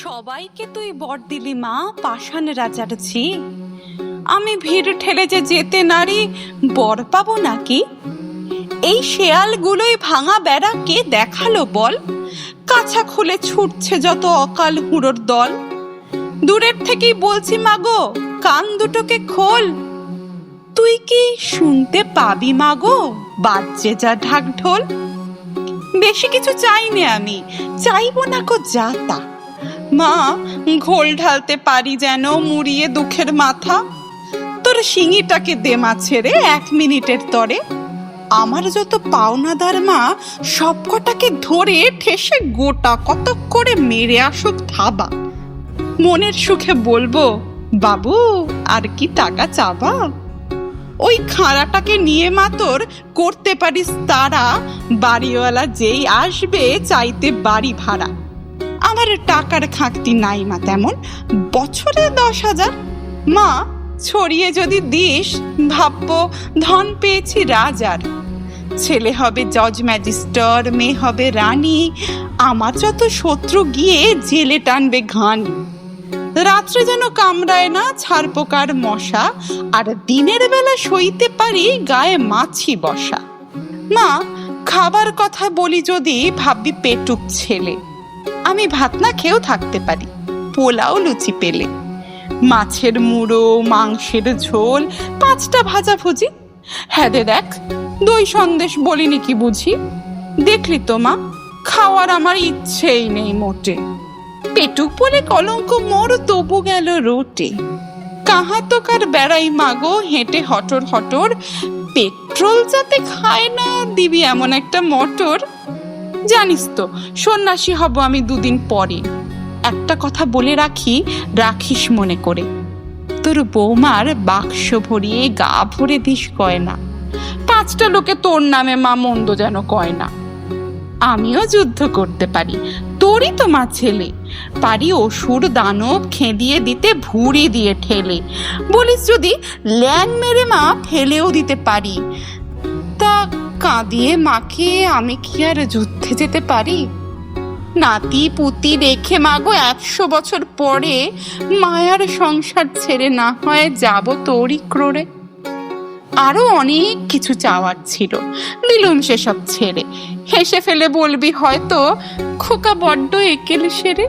সবাইকে তুই বর দিলি মা, পাষাণ রাজার ঝি। আমি ভিড় ঠেলে যে যেতে নারি, বর পাবো নাকি? এই শেয়ালগুলোই ভাঙা বেড়া কে দেখাল বল? কাছা খুলে ছুটছে যত অকাল হুড়োর দল। দূরের থেকেই বলছি মাগো কান দুটোকে খোল। তুই কি শুনতে পাবি মাগো বাজছে যা ঢাক ঢোল বেশি কিছু চাইনি আমি। চাইব না কো যা তা। মা, ঘোল ঢালতে পারি যেন মুড়িয়ে দুঃখের মাথা? তোর শিঙিটাকে দে মা ছেড়ে এক মিনিটের তরে। আমার যত পাওনাদার মা সবকটাকে ধরে ঠেসে গোটা কত করে মেরে আসুক থাবা। মনের সুখে বলব, বাবু, আর কি টাকা চাবা? ওই খাঁড়াটাকে নিয়ে মা তোর করতে পারিস তারা, বাড়িওয়ালা যেই আসবে চাইতে বাড়ি ভাড়া। আমার টাকার খাঁকতি নাই মা তেমন। বছরে দশ হাজার। মা, ছড়িয়ে যদি দিস, ভাববো ধন পেয়েছি রাজার। ছেলে হবে জজ ম্যাজিস্টার মেয়ে হবে রানী। আমার যত শত্রু গিয়ে জেলে টানবে ঘানি। রাত্রে যেন কামড়ায় না ছাড় পোকার মশা, আর দিনের বেলা সইতে পারি গায়ে মাছি বসা। মা, খাবার কথা বলি যদি, ভাববি পেটুক ছেলে। আমি ভাত না খেয়েও থাকতে পারি। পোলাও লুচি পেলে। মাছের মুড়ো, মাংসের ঝোল, পাঁচটা ভাজা ভুজি হ্যাঁ দেখ, দই সন্দেশ বলিনি কি বুঝি? দেখলি তো মা, খাওয়ার আমার ইচ্ছেই নেই মোটে। পেটুক বলে কলঙ্ক মোর, তবু গেল রোটে। কাহা তো কার বেড়াই মাগো হেঁটে হটর হটর। পেট্রোল যাতে খায় না, দিবি এমন একটা মোটর। জানিস তো, সন্ন্যাসী হব আমি দুদিন পরে। একটা কথা বলে রাখি, রাখিস মনে করে। তোর বৌমার বাক্স ভরিয়ে গা ভরে দিস গয়না। পাঁচটা লোকে তোর নামে মা মন্দ যেন কয় না। আমিও যুদ্ধ করতে পারি, তোরই তো মা ছেলে। পারি অসুর দানব খেঁদিয়ে দিতে, ভুড়ি দিয়ে ঠেলে। বলিস যদি, ল্যাং মেরে মা ফেলেও দিতে পারি। কাঁদিয়ে মাকে আমি কি আর যুদ্ধে যেতে পারি? নাতি পুতি রেখে মাগো একশো বছর পরে মায়ার সংসার ছেড়ে না হয় যাব তোরই ক্রোড়ে। আরও অনেক কিছু চাওয়ার ছিল দিলুম সেসব ছেড়ে। হেসে ফেলে বলবি হয়তো খোকা বড্ড একেল সেরে।